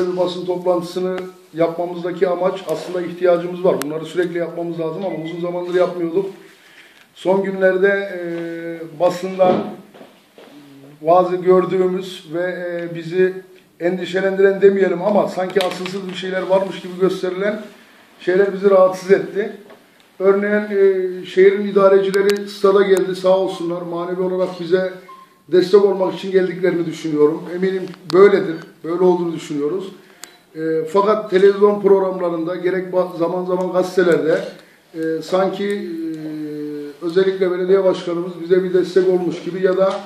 basın toplantısını yapmamızdaki amaç aslında ihtiyacımız var. Bunları sürekli yapmamız lazım ama uzun zamandır yapmıyorduk. Son günlerde e, basından bazı gördüğümüz ve e, bizi endişelendiren demeyelim ama sanki asılsız bir şeyler varmış gibi gösterilen şeyler bizi rahatsız etti. Örneğin e, şehrin idarecileri stada geldi sağ olsunlar manevi olarak bize destek olmak için geldiklerini düşünüyorum. Eminim böyledir, böyle olduğunu düşünüyoruz. E, fakat televizyon programlarında gerek zaman zaman gazetelerde e, sanki e, özellikle belediye başkanımız bize bir destek olmuş gibi ya da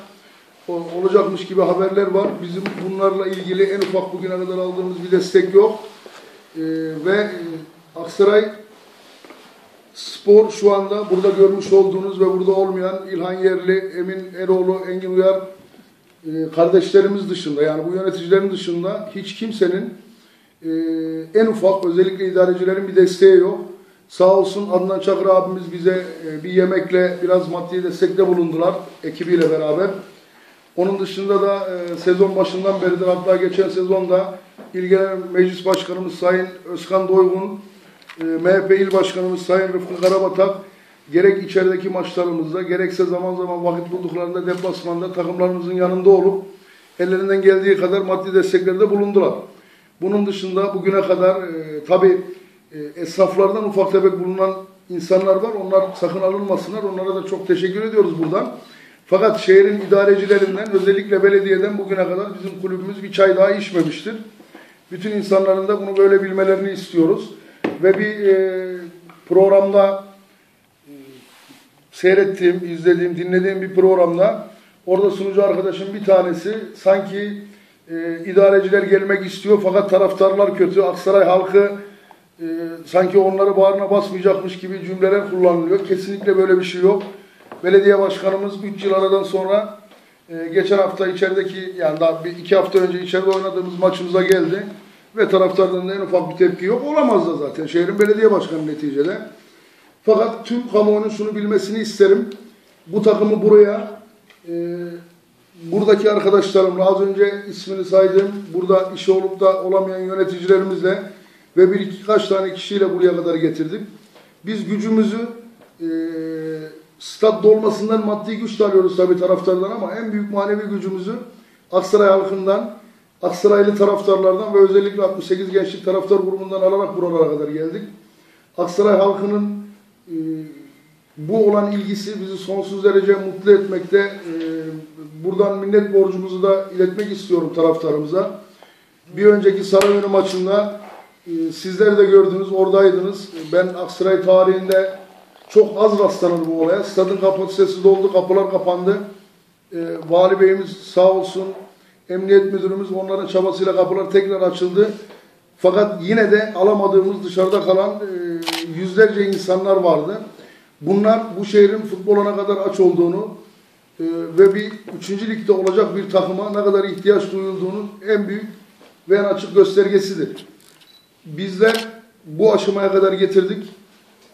o- olacakmış gibi haberler var. Bizim bunlarla ilgili en ufak bugüne kadar aldığımız bir destek yok. E, ve e, Aksaray Spor şu anda burada görmüş olduğunuz ve burada olmayan İlhan Yerli, Emin Eroğlu, Engin Uyar e, kardeşlerimiz dışında yani bu yöneticilerin dışında hiç kimsenin e, en ufak özellikle idarecilerin bir desteği yok. Sağ olsun Adnan Çakır abimiz bize e, bir yemekle biraz maddi destekte bulundular ekibiyle beraber. Onun dışında da sezon başından beridir hatta geçen sezonda İlgilenen Meclis Başkanımız Sayın Özkan Doygun, e, MHP İl Başkanımız Sayın Rıfkı Karabatak gerek içerideki maçlarımızda gerekse zaman zaman vakit bulduklarında deplasmanda takımlarımızın yanında olup ellerinden geldiği kadar maddi desteklerde bulundular. Bunun dışında bugüne kadar e, tabi e, esnaflardan ufak tefek bulunan insanlar var. Onlar sakın alınmasınlar. Onlara da çok teşekkür ediyoruz buradan. Fakat şehrin idarecilerinden özellikle belediyeden bugüne kadar bizim kulübümüz bir çay daha içmemiştir. Bütün insanların da bunu böyle bilmelerini istiyoruz. Ve bir e, programda e, seyrettiğim, izlediğim, dinlediğim bir programda orada sunucu arkadaşım bir tanesi sanki e, idareciler gelmek istiyor fakat taraftarlar kötü. Aksaray halkı e, sanki onları bağrına basmayacakmış gibi cümleler kullanılıyor. Kesinlikle böyle bir şey yok. Belediye başkanımız 3 yıl aradan sonra e, geçen hafta içerideki yani daha bir iki hafta önce içeride oynadığımız maçımıza geldi. Ve taraftardan da en ufak bir tepki yok. Olamaz da zaten. Şehrin belediye başkanı neticede. Fakat tüm kamuoyunun şunu bilmesini isterim. Bu takımı buraya e, buradaki arkadaşlarımla az önce ismini saydım. Burada işi olup da olamayan yöneticilerimizle ve bir iki kaç tane kişiyle buraya kadar getirdik. Biz gücümüzü e, stat dolmasından maddi güç alıyoruz tabii taraftardan ama en büyük manevi gücümüzü Aksaray halkından, Aksaraylı taraftarlardan ve özellikle 68 gençlik taraftar grubundan alarak buralara kadar geldik. Aksaray halkının e, bu olan ilgisi bizi sonsuz derece mutlu etmekte. E, buradan minnet borcumuzu da iletmek istiyorum taraftarımıza. Bir önceki Sarayönü maçında e, sizler de gördünüz, oradaydınız. Ben Aksaray tarihinde çok az rastlanır bu olaya. Stadın kapasitesi doldu, kapılar kapandı. E, Vali Beyimiz sağ olsun, Emniyet Müdürümüz onların çabasıyla kapılar tekrar açıldı. Fakat yine de alamadığımız dışarıda kalan e, yüzlerce insanlar vardı. Bunlar bu şehrin futboluna kadar aç olduğunu e, ve bir üçüncü ligde olacak bir takıma ne kadar ihtiyaç duyulduğunun en büyük ve en açık göstergesidir. Bizler bu aşamaya kadar getirdik.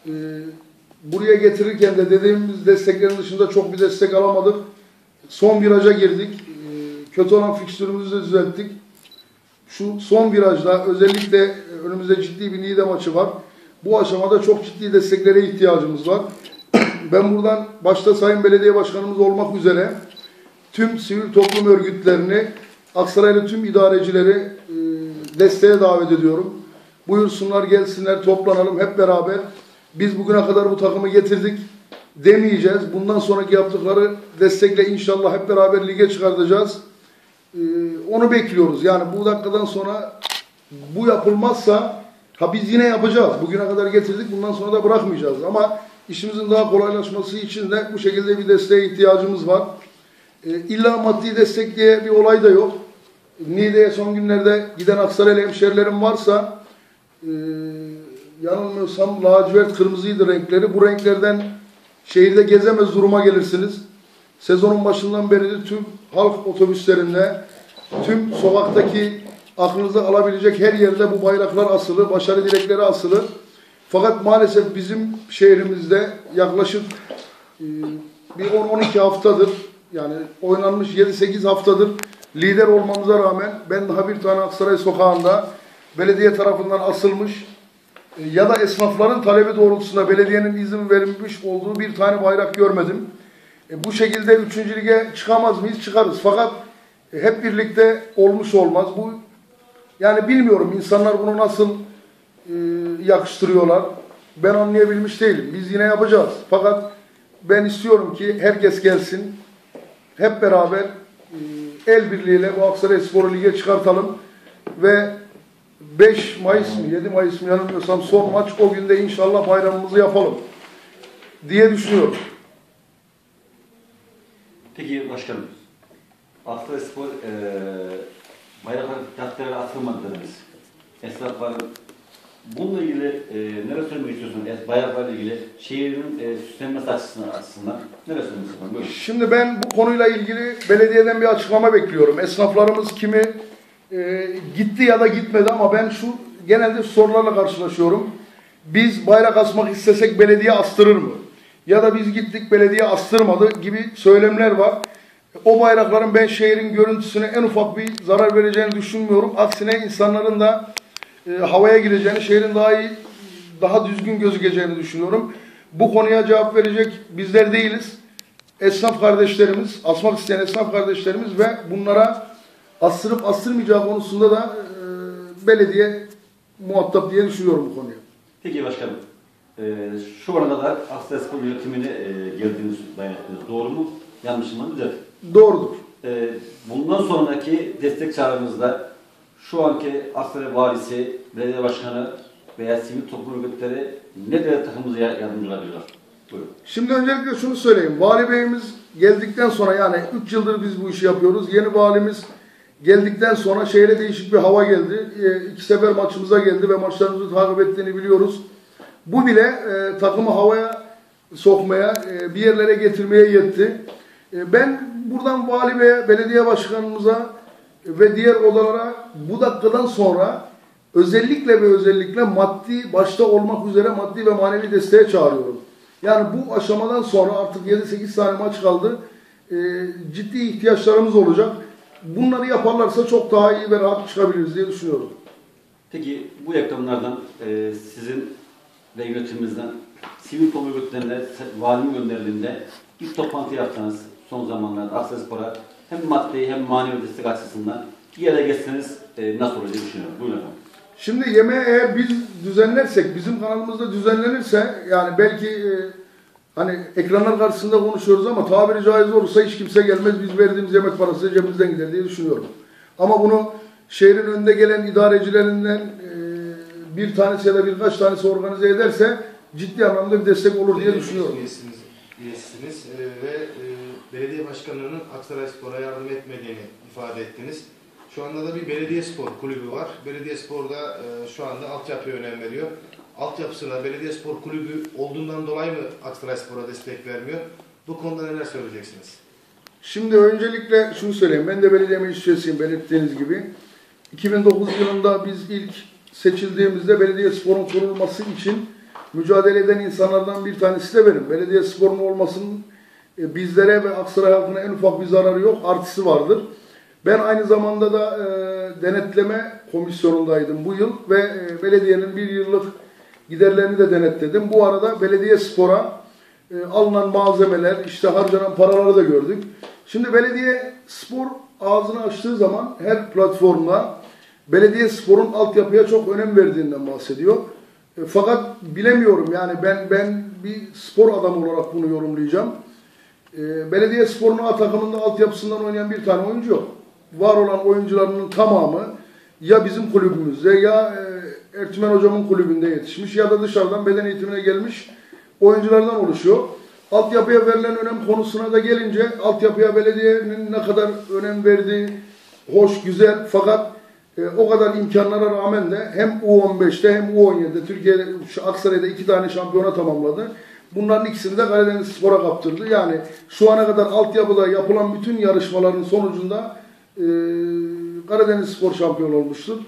E, buraya getirirken de dediğimiz desteklerin dışında çok bir destek alamadık. Son viraja girdik. Kötü olan fikstürümüzü de düzelttik. Şu son virajda özellikle e, önümüzde ciddi bir Niğde maçı var. Bu aşamada çok ciddi desteklere ihtiyacımız var. Ben buradan başta Sayın Belediye Başkanımız olmak üzere tüm sivil toplum örgütlerini, Aksaraylı tüm idarecileri e, desteğe davet ediyorum. Buyursunlar gelsinler toplanalım hep beraber. Biz bugüne kadar bu takımı getirdik demeyeceğiz. Bundan sonraki yaptıkları destekle inşallah hep beraber lige çıkartacağız. Ee, onu bekliyoruz. Yani bu dakikadan sonra bu yapılmazsa ha biz yine yapacağız. Bugüne kadar getirdik. Bundan sonra da bırakmayacağız. Ama işimizin daha kolaylaşması için de bu şekilde bir desteğe ihtiyacımız var. Ee, illa maddi destek diye bir olay da yok. Niğde'ye son günlerde giden Aksaraylı hemşerilerim varsa e, yanılmıyorsam lacivert kırmızıydı renkleri. Bu renklerden şehirde gezemez duruma gelirsiniz. Sezonun başından beri tüm halk otobüslerinde, tüm sokaktaki aklınıza alabilecek her yerde bu bayraklar asılı, başarı dilekleri asılı. Fakat maalesef bizim şehrimizde yaklaşık e, bir 10-12 haftadır yani oynanmış 7-8 haftadır lider olmamıza rağmen ben daha bir tane Aksaray sokağında belediye tarafından asılmış e, ya da esnafların talebi doğrultusunda belediyenin izin verilmiş olduğu bir tane bayrak görmedim. E, bu şekilde 3. lige çıkamaz mıyız? Çıkarız. Fakat e, hep birlikte olmuş olmaz. Bu yani bilmiyorum insanlar bunu nasıl e, yakıştırıyorlar. Ben anlayabilmiş değilim. Biz yine yapacağız. Fakat ben istiyorum ki herkes gelsin. Hep beraber e, el birliğiyle bu Aksaray Sporu Lig'e çıkartalım. Ve 5 Mayıs mı 7 Mayıs mı yanılmıyorsam son maç o günde inşallah bayramımızı yapalım diye düşünüyorum. Peki başkanım, Aksaray Spor eee bayraklar caddelere atılmadı dediniz. Esnafların bununla ilgili eee neler söylemek istiyorsunuz? Bayraklarla ilgili şehrin eee süslenmesi açısından, açısından neler söylemek istiyorsunuz? Şimdi ben bu konuyla ilgili belediyeden bir açıklama bekliyorum. Esnaflarımız kimi e, gitti ya da gitmedi ama ben şu genelde sorularla karşılaşıyorum. Biz bayrak asmak istesek belediye astırır mı? Ya da biz gittik belediye astırmadı gibi söylemler var. O bayrakların ben şehrin görüntüsüne en ufak bir zarar vereceğini düşünmüyorum. Aksine insanların da e, havaya gireceğini, şehrin daha iyi, daha düzgün gözükeceğini düşünüyorum. Bu konuya cevap verecek bizler değiliz. Esnaf kardeşlerimiz, asmak isteyen esnaf kardeşlerimiz ve bunlara astırıp astırmayacağı konusunda da e, belediye muhatap diye düşünüyorum bu konuya. Peki başkanım, eee şu ana kadar Aksaray Spor yönetimine eee geldiğiniz ettiniz. Doğru mu? Yanlış mı? Güzel. Doğrudur. Ee, bundan sonraki destek çağrımızda şu anki Aksaray Valisi, Belediye Başkanı veya sivil toplum örgütleri ne devlet takımımıza ya- yardımcı olabilirler? Buyurun. Şimdi öncelikle şunu söyleyeyim. Vali Bey'imiz geldikten sonra yani 3 yıldır biz bu işi yapıyoruz. Yeni valimiz geldikten sonra şehre değişik bir hava geldi. E, iki sefer maçımıza geldi ve maçlarımızı takip ettiğini biliyoruz. Bu bile e, takımı havaya sokmaya, e, bir yerlere getirmeye yetti. E, ben buradan Vali Bey'e, belediye başkanımıza ve diğer odalara bu dakikadan sonra özellikle ve özellikle maddi başta olmak üzere maddi ve manevi desteğe çağırıyorum. Yani bu aşamadan sonra artık 7-8 tane maç kaldı. E, ciddi ihtiyaçlarımız olacak. Bunları yaparlarsa çok daha iyi ve rahat çıkabiliriz diye düşünüyorum. Peki bu yaklamlardan e, sizin ve yönetiminizden sivil toplum örgütlerine valinin gönderildiğinde bir toplantı yaptınız son zamanlarda Aksaray Spor'a hem maddi hem manevi destek açısından bir yere geçseniz e, nasıl olacak düşünüyorum. Buyurun efendim. Şimdi yemeği eğer biz düzenlersek, bizim kanalımızda düzenlenirse yani belki e, hani ekranlar karşısında konuşuyoruz ama tabiri caiz olursa hiç kimse gelmez. Biz verdiğimiz yemek parası cebimizden gider diye düşünüyorum. Ama bunu şehrin önde gelen idarecilerinden bir tanesi ya da birkaç tanesi organize ederse ciddi anlamda bir destek olur diye düşünüyorum. Üyesiniz, üyesiniz e, ve e, belediye başkanlığının Aksaray Spor'a yardım etmediğini ifade ettiniz. Şu anda da bir belediye spor kulübü var. Belediye sporda e, şu anda altyapıya önem veriyor. Altyapısına belediye spor kulübü olduğundan dolayı mı Aksaray Spor'a destek vermiyor? Bu konuda neler söyleyeceksiniz? Şimdi öncelikle şunu söyleyeyim. Ben de belediye meclis üyesiyim belirttiğiniz gibi. 2009 yılında biz ilk seçildiğimizde belediye sporun kurulması için mücadele eden insanlardan bir tanesi de benim. Belediye sporun olmasının e, bizlere ve Aksaray halkına en ufak bir zararı yok, artısı vardır. Ben aynı zamanda da e, denetleme komisyonundaydım bu yıl ve e, belediyenin bir yıllık giderlerini de denetledim. Bu arada belediye spora e, alınan malzemeler, işte harcanan paraları da gördük. Şimdi belediye spor ağzını açtığı zaman her platformda belediye sporun altyapıya çok önem verdiğinden bahsediyor. E, fakat bilemiyorum yani ben ben bir spor adamı olarak bunu yorumlayacağım. E, belediye sporunun A takımında altyapısından oynayan bir tane oyuncu yok. Var olan oyuncularının tamamı ya bizim kulübümüzde ya e, Ertümen hocamın kulübünde yetişmiş ya da dışarıdan beden eğitimine gelmiş oyunculardan oluşuyor. Altyapıya verilen önem konusuna da gelince altyapıya belediyenin ne kadar önem verdiği hoş, güzel fakat e, o kadar imkanlara rağmen de hem U15'te hem U17'de Türkiye'de şu Aksaray'da iki tane şampiyona tamamladı. Bunların ikisini de Karadeniz Spor'a kaptırdı. Yani şu ana kadar altyapıda yapılan bütün yarışmaların sonucunda e, Karadeniz Spor şampiyon olmuştur.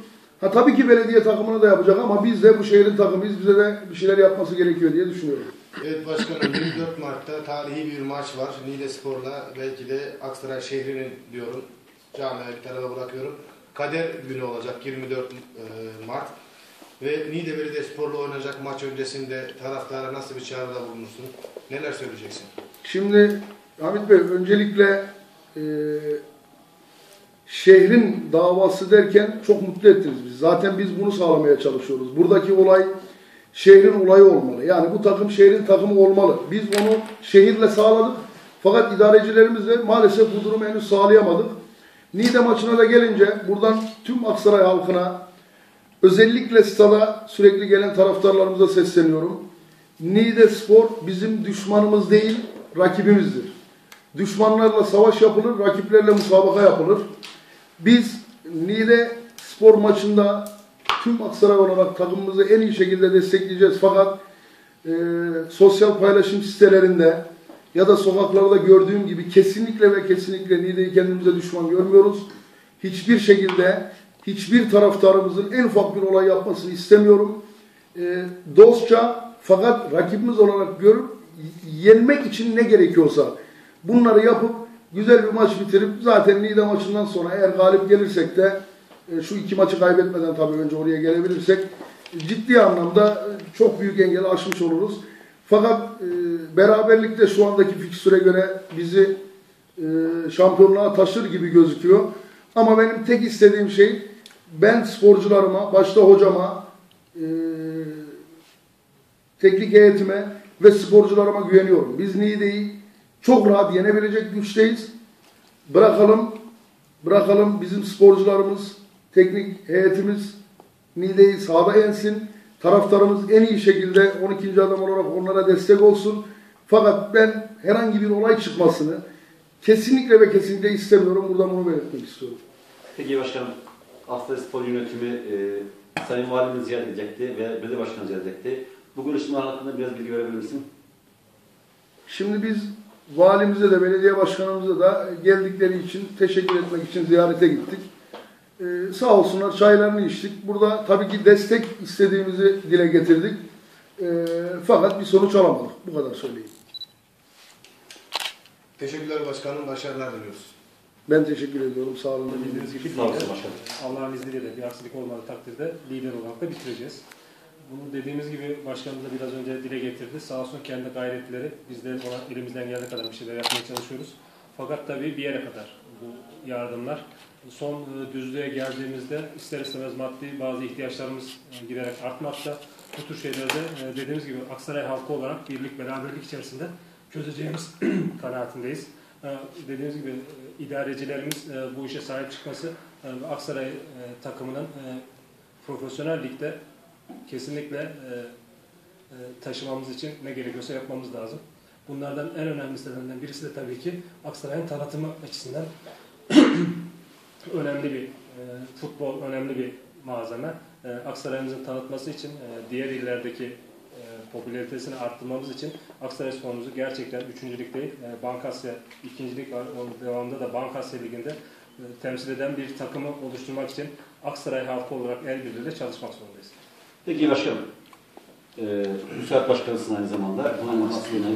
Ha tabii ki belediye takımını da yapacak ama biz de bu şehrin takımıyız. Bize de bir şeyler yapması gerekiyor diye düşünüyorum. Evet başkanım 24 Mart'ta tarihi bir maç var. Niğde Spor'la belki de Aksaray şehrinin diyorum camiayı bir tarafa bırakıyorum. Kader günü olacak 24 e, Mart. Ve Niğde Belediyespor'la oynanacak maç öncesinde taraftara nasıl bir çağrıda bulunursun? Neler söyleyeceksin? Şimdi Hamit Bey öncelikle e, şehrin davası derken çok mutlu ettiniz biz. Zaten biz bunu sağlamaya çalışıyoruz. Buradaki olay şehrin olayı olmalı. Yani bu takım şehrin takımı olmalı. Biz onu şehirle sağladık. Fakat idarecilerimizle maalesef bu durumu henüz sağlayamadık. Niğde maçına da gelince buradan tüm Aksaray halkına özellikle stada sürekli gelen taraftarlarımıza sesleniyorum. Niğde Spor bizim düşmanımız değil, rakibimizdir. Düşmanlarla savaş yapılır, rakiplerle musabaka yapılır. Biz Niğde Spor maçında tüm Aksaray olarak takımımızı en iyi şekilde destekleyeceğiz. Fakat e, sosyal paylaşım sitelerinde ya da sokaklarda gördüğüm gibi kesinlikle ve kesinlikle Niğde'yi kendimize düşman görmüyoruz. Hiçbir şekilde hiçbir taraftarımızın en ufak bir olay yapmasını istemiyorum. E, dostça fakat rakibimiz olarak görüp yenmek için ne gerekiyorsa bunları yapıp güzel bir maç bitirip zaten Niğde maçından sonra eğer galip gelirsek de e, şu iki maçı kaybetmeden tabii önce oraya gelebilirsek ciddi anlamda e, çok büyük engeli aşmış oluruz. Fakat e, beraberlikte şu andaki fikstüre göre bizi e, şampiyonluğa taşır gibi gözüküyor. Ama benim tek istediğim şey ben sporcularıma, başta hocama, e, teknik heyetime ve sporcularıma güveniyorum. Biz Niğde'yi çok rahat yenebilecek güçteyiz. Bırakalım, bırakalım bizim sporcularımız, teknik heyetimiz Niğde'yi sahada yensin. Taraftarımız en iyi şekilde 12. adam olarak onlara destek olsun. Fakat ben herhangi bir olay çıkmasını kesinlikle ve kesinlikle istemiyorum. Buradan bunu belirtmek istiyorum. Peki başkanım, Aksaray Spor Yönetimi e, Sayın Valimiz ziyaret edecekti ve Belediye Başkanı ziyaret edecekti. Bu görüşmeler hakkında biraz bilgi verebilir misin? Şimdi biz valimize de belediye başkanımıza da geldikleri için teşekkür etmek için ziyarete gittik. Ee, sağ olsunlar çaylarını içtik. Burada tabii ki destek istediğimizi dile getirdik. Ee, fakat bir sonuç alamadık. Bu kadar söyleyeyim. Teşekkürler başkanım, başarılar diliyoruz. Ben teşekkür ediyorum. Sağ olun. Bildiğiniz gibi. Allah'ın izniyle bir aksilik olmadığı takdirde lider olarak da bitireceğiz. Bunu dediğimiz gibi başkanımız da biraz önce dile getirdi. Sağ olsun kendi gayretleri. Biz de ona elimizden geldiği kadar bir şeyler yapmaya çalışıyoruz. Fakat tabii bir yere kadar bu yardımlar. Son e, düzlüğe geldiğimizde ister istemez maddi bazı ihtiyaçlarımız e, giderek artmakta. Bu tür şeylerde e, dediğimiz gibi Aksaray halkı olarak birlik beraberlik içerisinde çözeceğimiz kanaatindeyiz. Dediğimiz gibi idarecilerimiz bu işe sahip çıkması Aksaray takımının profesyonel ligde kesinlikle taşımamız için ne gerekiyorsa yapmamız lazım. Bunlardan en önemlisinden birisi de tabii ki Aksaray'ın tanıtımı açısından önemli bir e, futbol önemli bir malzeme. E, Aksaray'ımızın tanıtması için e, diğer illerdeki e, popülaritesini arttırmamız için Aksaray sporumuzu gerçekten üçüncülük değil, e, Bankasya ikincilik var. Onun devamında da Bankasya Ligi'nde e, temsil eden bir takımı oluşturmak için Aksaray halkı olarak el birliğiyle çalışmak zorundayız. Peki başkanım, e, müsaade başkanısın aynı zamanda. Bunun aslında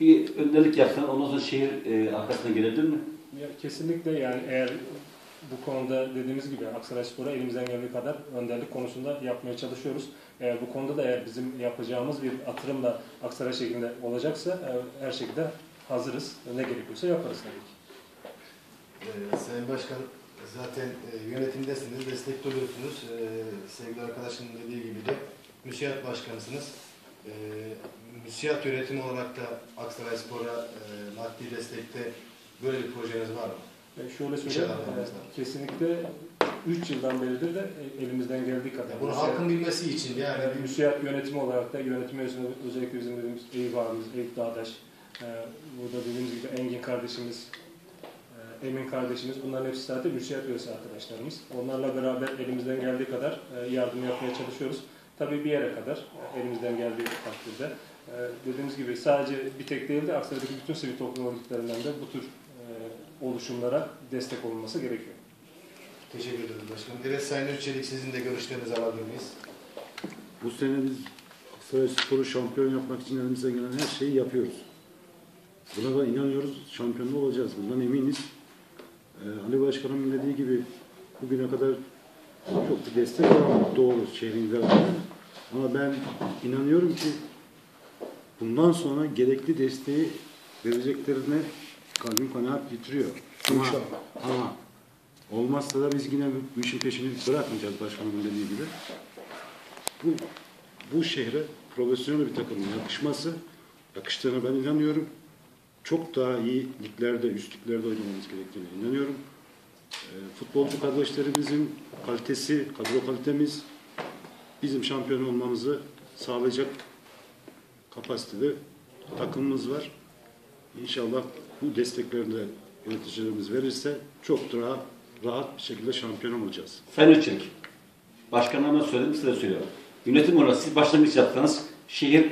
bir önderlik yapsan ondan sonra şehir e, arkasına gelebilir mi? Ya, kesinlikle yani eğer bu konuda dediğimiz gibi Aksaray Spor'a elimizden geldiği kadar önderlik konusunda yapmaya çalışıyoruz. Eğer bu konuda da eğer bizim yapacağımız bir atırım da Aksaray şeklinde olacaksa e, her şekilde hazırız. Ne gerekiyorsa yaparız tabii ki. Ee, Sayın Başkan zaten e, yönetimdesiniz, destekli oluyorsunuz. Ee, sevgili arkadaşımın dediği gibi de müsiyat başkanısınız. Ee, müsiyat yönetimi olarak da Aksaray Spor'a e, maddi destekte böyle bir projeniz var mı? E, şöyle söyleyeyim, e, kesinlikle 3 yıldan beridir de e, elimizden geldiği kadar. Ya bunu Müsiyat- halkın bilmesi için yani Yani yönetimi olarak da yönetim üyesinde özellikle bizim dediğimiz Eyüp abimiz, Eyüp Dağdaş, e, burada dediğimiz gibi Engin kardeşimiz, Emin kardeşimiz bunların hepsi zaten müsiyat üyesi arkadaşlarımız. Onlarla beraber elimizden geldiği kadar yardım yapmaya çalışıyoruz. Tabii bir yere kadar elimizden geldiği takdirde. Dediğimiz gibi sadece bir tek değil de Aksaray'daki bütün sivil toplum örgütlerinden de bu tür oluşumlara destek olunması gerekiyor. teşekkür ederiz başkanım. Evet Sayın Özçelik sizin de görüşlerinizi alabilir miyiz? Bu sene biz Aksaray Spor'u şampiyon yapmak için elimizden gelen her şeyi yapıyoruz. Buna da inanıyoruz, şampiyon olacağız. Bundan eminiz. Ee, Ali Başkanımın dediği gibi bugüne kadar çok bir destek var doğru şehrin idaresine. Ama ben inanıyorum ki bundan sonra gerekli desteği vereceklerine kalbim kanaat getiriyor. Ama, İnşallah. ama olmazsa da biz yine bu işin peşini bırakmayacağız başkanımın dediği gibi. Bu, bu şehre profesyonel bir takımın yakışması, yakıştığına ben inanıyorum. Çok daha iyi liglerde, üst liglerde oynamamız gerektiğine inanıyorum. Ee, futbolcu kardeşlerimizin kalitesi, kadro kalitemiz bizim şampiyon olmamızı sağlayacak kapasitede takımımız var. İnşallah bu desteklerini de yöneticilerimiz verirse çok daha rahat bir şekilde şampiyon olacağız. Sayın Özçelik, başkanlarıma söyledim, size söylüyorum. Yönetim olarak siz başlangıç yaptınız. Şehir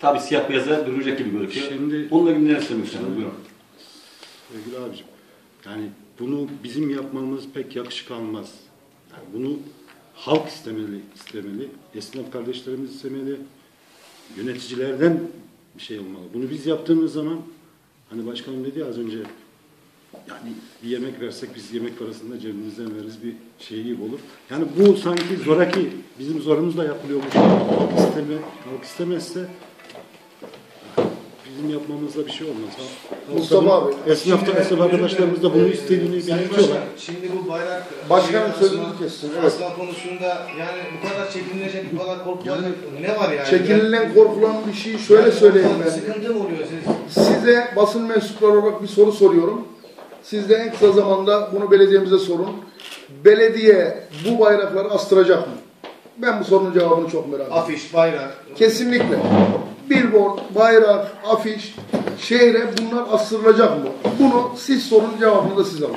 tabi siyah beyaza bürünecek gibi gözüküyor. Şimdi- Bununla ilgili neler söylemek istiyorsunuz? Buyurun. Sevgili abicim, yani bunu bizim yapmamız pek yakışık almaz. Yani bunu halk istemeli, istemeli, esnaf kardeşlerimiz istemeli, yöneticilerden bir şey olmalı. Bunu biz yaptığımız zaman, hani başkanım dedi ya az önce, yani bir yemek versek biz yemek parasını da cebimizden veririz bir şey gibi olur. Yani bu sanki zoraki, bizim zorumuzla yapılıyormuş. Halk isteme, halk istemezse bizim yapmamızda bir şey olmaz. Mustafa abi, Esnafta, esnaf arkadaşlarımız da bunu istediğini belirtiyorlar. Başkan, Şimdi bu bayrak Başkanım sözünüzü asma- kessin, evet. Asma konusunda yani bu kadar çekinilecek, bu kadar korkulacak ne var yani? Çekinilen, korkulan bir şey şöyle Yani söyleyeyim ben. Sıkıntı mı oluyor siz? Size basın mensupları olarak bir soru soruyorum. Siz de en kısa zamanda bunu belediyemize sorun. Belediye bu bayrakları astıracak mı? Ben bu sorunun cevabını çok merak ediyorum. Afiş, bayrak. Kesinlikle. Billboard, bayrak, afiş, şehre bunlar astırılacak mı? Bunu siz sorun cevabını da siz alın.